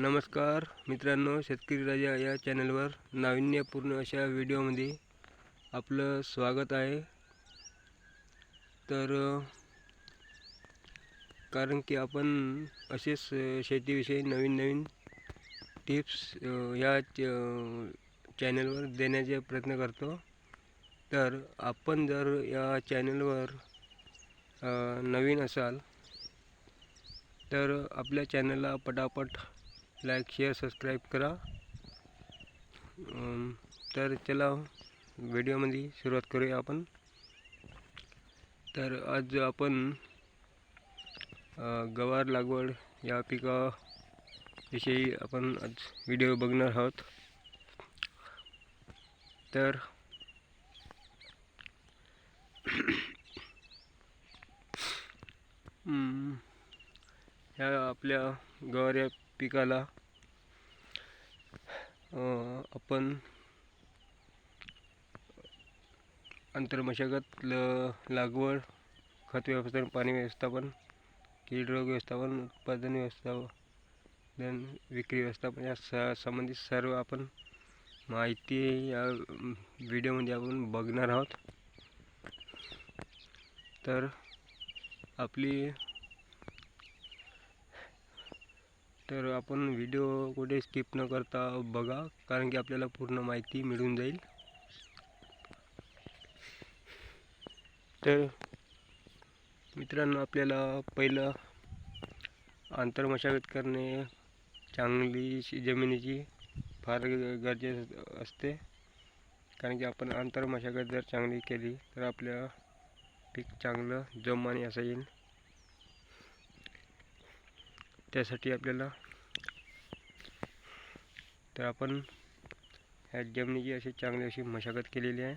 नमस्कार मित्रांनो शेतकरी राजा या चॅनलवर नाविन्यपूर्ण अशा व्हिडिओमध्ये आपलं स्वागत आहे. तर कारण की आपण असेच शेतीविषयी नवीन नवीन टिप्स या च- चॅनलवर देण्याचे प्रयत्न करतो. तर आपण जर या चॅनलवर नवीन असाल तर आपल्या चॅनलला पटापट लाईक शेअर सबस्क्राईब करा। तर चला व्हिडिओमध्ये सुरुवात करूया आपण. तर आज आपण गवार लागवड या पिकाविषयी आपण आज व्हिडिओ बघणार आहोत. तर ह्या आपल्या गवार या पिकाला आपण आंतरमशागत ल लागवड खत व्यवस्थापन पाणी व्यवस्थापन कीड रोग व्यवस्थापन उत्पादन व्यवस्थापन विक्री व्यवस्थापन या स संबंधित सर्व आपण माहिती या व्हिडिओमध्ये आपण बघणार आहोत. तर आपली तर आपण व्हिडिओ कुठे स्किप न करता बघा कारण की आपल्याला पूर्ण माहिती मिळून जाईल. तर मित्रांनो आपल्याला पहिलं आंतरमशागत करणे चांगली जमिनीची फार गरजे गरजेचं असते. कारण की आपण आंतरमशागत जर चांगली केली तर आपल्या पीक चांगलं जोमाने असं येईल. त्यासाठी आपल्याला तर आपण ह्या जमिनीची अशी चांगली अशी मशागत केलेली आहे.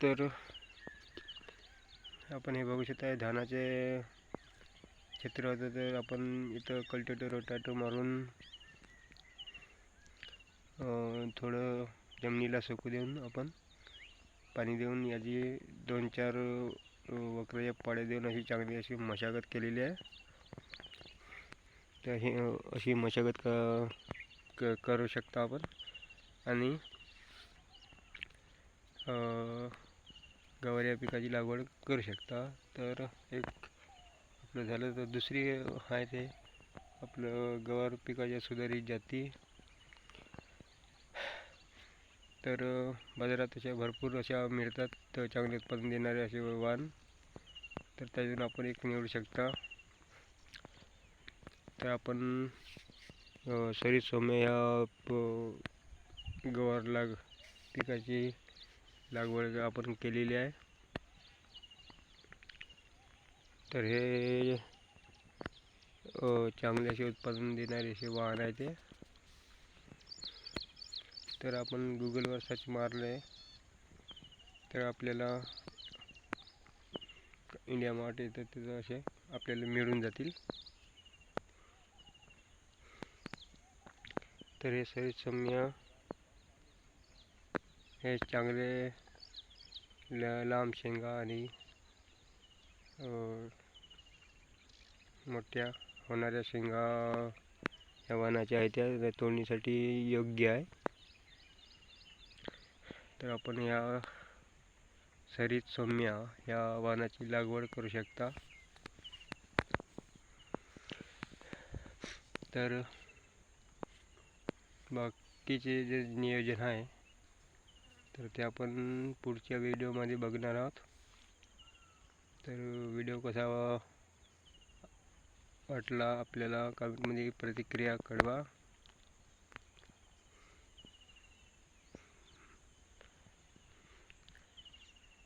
तर आपण हे बघू शकता आहे धानाचे क्षेत्र होतं तर आपण इथं कल्टिवेटर रोटाटो मारून थोडं जमिनीला सुकू देऊन आपण पाणी देऊन याची दोन चार अं, वक्राच्या देऊन अशी चांगली अशी मशागत केलेली आहे. तर हे अशी मशागत क करू शकता आपण. आणि गवार या पिकाची लागवड करू शकता. तर एक आपलं झालं तर दुसरी आहे ते आपलं गवार पिकाच्या सुधारित जाती तर बाजारात अशा भरपूर अशा मिळतात. तर चांगले उत्पादन देणारे असे वाहन. तर त्यातून आपण एक निवडू शकता. तर आपण अ, सरित सौम्य प- गवार लाग पिकाची लागवड आपण केलेली आहे. तर हे चांगले असे उत्पादन देणारे असे वाहन आहे ते. तर आपण गुगलवर सर्च मारले तर आपल्याला इंडिया मार्ट येतं तिथं असे आपल्याला मिळून जातील. तर हे सहित सम्य हे चांगले ल लांब शेंगा आणि मोठ्या होणाऱ्या शेंगा या वाणाच्या आहेत त्या तोडणीसाठी योग्य आहे. तर आपण या सरित सौम्य या वाहनाची लागवड करू शकता. तर बाकीचे जे नियोजन आहे तर ते आपण पुढच्या व्हिडिओमध्ये बघणार आहोत. तर व्हिडिओ कसा वाटला आपल्याला कमेंटमध्ये प्रतिक्रिया कळवा.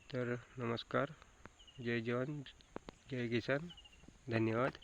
तर नमस्कार. जय जवान जय किसान. धन्यवाद.